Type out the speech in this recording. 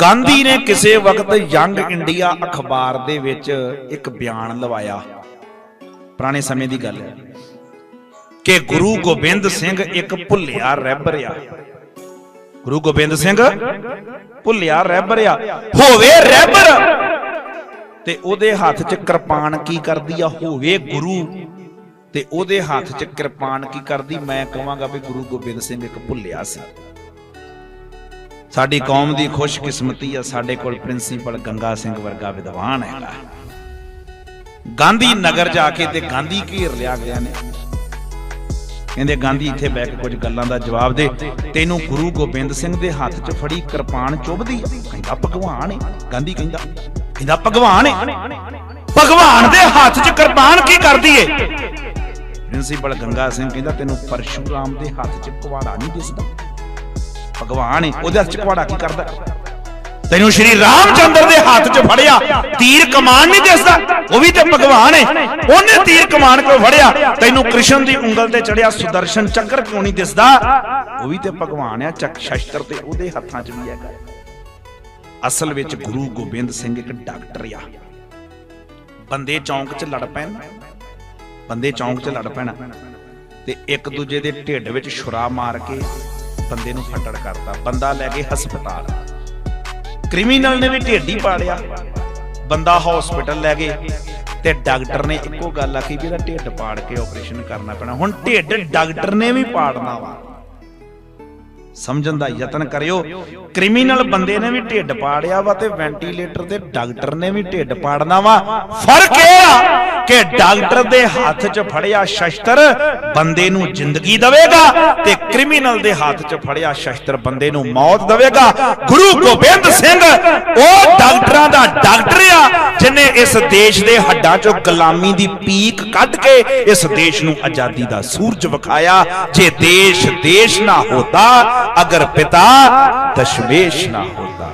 ਗਾਂਧੀ ਨੇ ਕਿਸੇ ਵਕਤ ਯੰਗ ਇੰਡੀਆ ਅਖਬਾਰ ਦੇ ਵਿੱਚ ਇੱਕ ਬਿਆਨ ਲਵਾਇਆ। ਪੁਰਾਣੇ ਸਮੇਂ ਦੀ ਗੱਲ ਹੈ ਕਿ ਗੁਰੂ ਗੋਬਿੰਦ ਸਿੰਘ ਇੱਕ ਭੁੱਲਿਆ ਰਹਿਬਰ ਆ। ਗੁਰੂ ਗੋਬਿੰਦ ਸਿੰਘ ਭੁੱਲਿਆ ਰਹਿਬਰ ਆ। ਹੋਵੇ ਰਹਿਬਰ ਤੇ ਉਹਦੇ ਹੱਥ 'ਚ ਕਿਰਪਾਨ ਕੀ ਕਰਦੀ ਆ? ਹੋਵੇ ਗੁਰੂ! ਤੇ ਉਹਦੇ ਹੱਥ 'ਚ ਕਿਰਪਾਨ ਕੀ ਕਰਦੀ? ਮੈਂ ਕਹਾਂਗਾ ਵੀ ਗੁਰੂ ਗੋਬਿੰਦ ਸਿੰਘ ਇੱਕ ਭੁੱਲਿਆ ਸੀ। ਸਾਡੀ ਕੌਮ ਦੀ ਖੁਸ਼ਕਿਸਮਤੀ ਆ ਸਾਡੇ ਕੋਲ ਪ੍ਰਿੰਸੀਪਲ ਗੰਗਾ ਸਿੰਘ ਵਰਗਾ ਵਿਦਵਾਨ ਹੈਗਾ। ਗਾਂਧੀ ਨਗਰ ਜਾ ਕੇ ਤੇ ਗਾਂਧੀ ਘੇਰ ਲਿਆ ਗਿਆ ਨੇ। ਕਹਿੰਦੇ ਗਾਂਧੀ ਇੱਥੇ ਬੈ ਕੇ ਕੁਝ ਗੱਲਾਂ ਦਾ ਜਵਾਬ ਦੇ। ਤੈਨੂੰ ਗੁਰੂ ਗੋਬਿੰਦ ਸਿੰਘ ਦੇ ਹੱਥ 'ਚ ਫੜੀ ਕਿਰਪਾਨ ਚੁੱਭਦੀ ਕਹਿੰਦਾ ਭਗਵਾਨ ਹੈ ਗਾਂਧੀ ਕਹਿੰਦਾ ਕਹਿੰਦਾ ਭਗਵਾਨ ਹੈ ਭਗਵਾਨ ਦੇ ਹੱਥ 'ਚ ਕਿਰਪਾਨ ਕੀ ਕਰਦੀ ਏ? ਪ੍ਰਿੰਸੀਪਲ ਗੰਗਾ ਸਿੰਘ ਕਹਿੰਦਾ ਤੈਨੂੰ ਪਰਸ਼ੂਰਾਮ ਦੇ ਹੱਥ 'ਚ ਕੁਵਾੜਾ ਨਹੀਂ ਦਿਸਦਾ? ਭਗਵਾਨ ਹੈ ਉਹਦੇ ਹੱਥ 'ਚ ਕੁਵਾੜਾ ਕੀ ਕਰਦਾ? ਤੈਨੂੰ ਸ਼੍ਰੀ ਰਾਮਚੰਦਰ ਦੇ ਹੱਥ 'ਚ ਫੜਿਆ, ਤੀਰ ਕਮਾਨ ਨਹੀਂ ਦਿਸਦਾ, ਉਹ ਵੀ ਤੇ ਭਗਵਾਨ ਹੈ ਉਹਨੇ ਤੀਰ ਕਮਾਨ ਕਿਉਂ ਫੜਿਆ, ਤੈਨੂੰ ਕ੍ਰਿਸ਼ਨ ਦੀ ਉਂਗਲ ਤੇ ਚੜਿਆ ਸੁਦਰਸ਼ਨ ਚੱਕਰ ਕਿਉਂ ਨਹੀਂ ਦਿਸਦਾ? ਉਹ ਵੀ ਤੇ ਭਗਵਾਨ ਆ, ਚੱਕ ਸ਼ਸਤਰ ਤੇ ਉਹਦੇ ਹੱਥਾਂ 'ਚ ਵੀ ਹੈਗਾ। ਅਸਲ ਵਿੱਚ ਗੁਰੂ ਗੋਬਿੰਦ ਸਿੰਘ ਇੱਕ ਡਾਕਟਰ ਆ। ਬੰਦੇ ਚੌਂਕ 'ਚ ਲੜ ਪੈਣ। ਬੰਦੇ ਚੌਂਕ 'ਚ ਲੜ ਪੈਣਾ। ਤੇ ਇੱਕ ਦੂਜੇ ਦੇ ਢਿੱਡ ਵਿੱਚ ਛੁਰਾ ਮਾਰ ਕੇ ਬੰਦੇ ਨੂੰ ਫੱਟੜ ਕਰਤਾ, ਬੰਦਾ ਲੈ ਕੇ ਹਸਪਤਾਲ। ਕ੍ਰਿਮੀਨਲ ਨੇ ਵੀ ਢਿੱਡ ਹੀ ਪਾੜਿਆ ਬੰਦਾ ਹਸਪੀਟਲ ਲੈ ਗਏ ਤੇ ਡਾਕਟਰ ਨੇ ਇੱਕੋ ਗੱਲ ਆਖੀ ਵੀ ਇਹਦਾ ਢਿੱਡ ਪਾੜ ਕੇ ਆਪਰੇਸ਼ਨ ਕਰਨਾ ਪੈਣਾ। ਹੁਣ ਢਿੱਡ ਡਾਕਟਰ ਨੇ ਵੀ ਪਾੜਨਾ ਵਾ। ਸਮਝਣ ਦਾ ਯਤਨ ਕਰਿਓ। ਕ੍ਰਿਮੀਨਲ ਬੰਦੇ ਨੇ ਵੀ ਢਿੱਡ ਪਾੜਿਆ ਵਾ ਤੇ ਵੈਂਟੀਲੇਟਰ ਦੇ ਡਾਕਟਰ ਨੇ ਵੀ ਢਿੱਡ ਪਾੜਨਾ ਵਾ। ਫ਼ਰਕ ਇਹ ਆ ਕਿ ਡਾਕਟਰ ਦੇ ਹੱਥ 'ਚ ਫੜਿਆ ਸ਼ਸਤਰ ਬੰਦੇ ਨੂੰ ਜ਼ਿੰਦਗੀ ਦੇਵੇਗਾ ਤੇ ਕ੍ਰਿਮੀਨਲ ਦੇ ਹੱਥ 'ਚ ਫੜਿਆ ਸ਼ਸਤਰ ਬੰਦੇ ਨੂੰ ਮੌਤ ਦੇਵੇਗਾ। ਗੁਰੂ ਗੋਬਿੰਦ ਸਿੰਘ, ਉਹ ਡਾਕਟਰਾਂ ਦਾ ਡਾਕਟਰ ਆ, ਜਿਨੇ ਇਸ ਦੇਸ਼ ਦੇ ਹੱਡਾਂ 'ਚੋਂ ਗੁਲਾਮੀ ਦੀ ਪੀਕ ਕੱਢ ਕੇ ਇਸ ਦੇਸ਼ ਨੂੰ ਆਜ਼ਾਦੀ ਦਾ ਸੂਰਜ ਵਿਖਾਇਆ। ਜੇ ਦੇਸ਼ ਦੇਸ਼ ਨਾ ਹੋਤਾ ਅਗਰ ਪਿਤਾ ਦਸ਼ਮੇਸ਼ ਨਾ ਹੋਤਾ